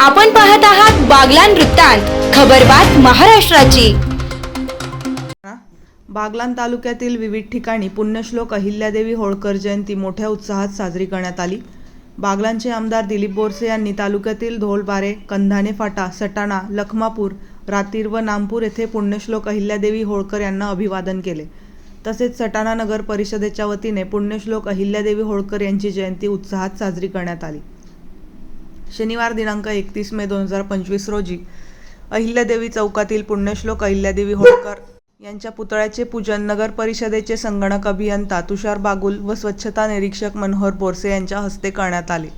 आपण पाहत आहात बागलान वृत्तांत खबरबात महाराष्ट्राची. बागलान तालुक्यातील विविध ठिकाणी पुण्यश्लोक अहिल्यादेवी होळकर जयंती मोठ्या उत्साहात साजरी करण्यात आली. बागलांचे आमदार दिलीप बोरसे यांनी तालुक्यातील धोलबारे कंधाने फाटा सटाणा लखमापूर रातीर व नामपूर येथे पुण्यश्लोक अहिल्यादेवी होळकर यांना अभिवादन केले. तसेच सटाणा नगर परिषदेच्या वतीने पुण्यश्लोक अहिल्यादेवी होळकर यांची जयंती उत्साहात साजरी करण्यात आली. शनिवार दिनांक एकतीस मे दोन हजार पंचवीस रोजी अहिल्यादेवी चौकातील पुण्यश्लोक अहिल्यादेवी होळकर यांच्या पुतळ्याचे पूजन नगर परिषदेचे संगणक अभियंता तुषार बागुल व स्वच्छता निरीक्षक मनोहर बोरसे यांच्या हस्ते करण्यात आले.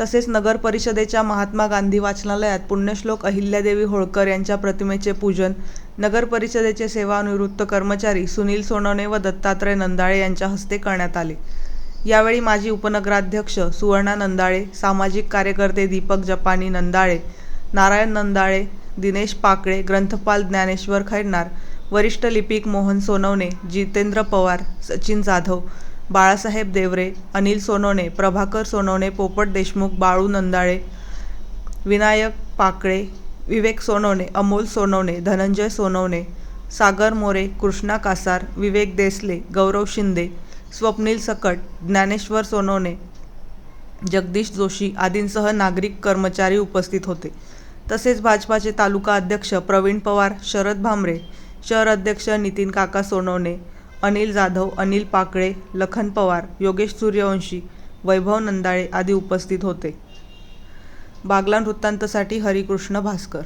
तसेच नगर परिषदेच्या महात्मा गांधी वाचनालयात पुण्यश्लोक अहिल्यादेवी होळकर यांच्या प्रतिमेचे पूजन नगर परिषदेचे सेवानिवृत्त कर्मचारी सुनील सोनवणे व दत्तात्रय नंदाळे यांच्या हस्ते करण्यात आले. यावेळी माजी उपनगराध्यक्ष सुवर्णा नंदाळे सामाजिक कार्यकर्ते दीपक जपानी नंदाळे नारायण नंदाळे दिनेश पाकळे ग्रंथपाल ज्ञानेश्वर खैरनार वरिष्ठ लिपिक मोहन सोनवणे जितेंद्र पवार सचिन जाधव बाळासाहेब देवरे अनिल सोनवणे प्रभाकर सोनवणे पोपट देशमुख बाळू नंदाळे विनायक पाकळे विवेक सोनवणे अमोल सोनवणे धनंजय सोनवणे सागर मोरे कृष्णा कासार विवेक देसले गौरव शिंदे स्वप्नील सकट ज्ञानेश्वर सोनवणे जगदीश जोशी आदींसह नागरिक कर्मचारी उपस्थित होते. तसेच भाजपाचे तालुका अध्यक्ष प्रवीण पवार शरद भामरे शहर अध्यक्ष नितीन काका सोनवणे अनिल जाधव अनिल पाकळे लखन पवार योगेश सूर्यवंशी वैभव नंदाळे आदी उपस्थित होते. बागलान वृत्तांतसाठी हरिकृष्ण भास्कर.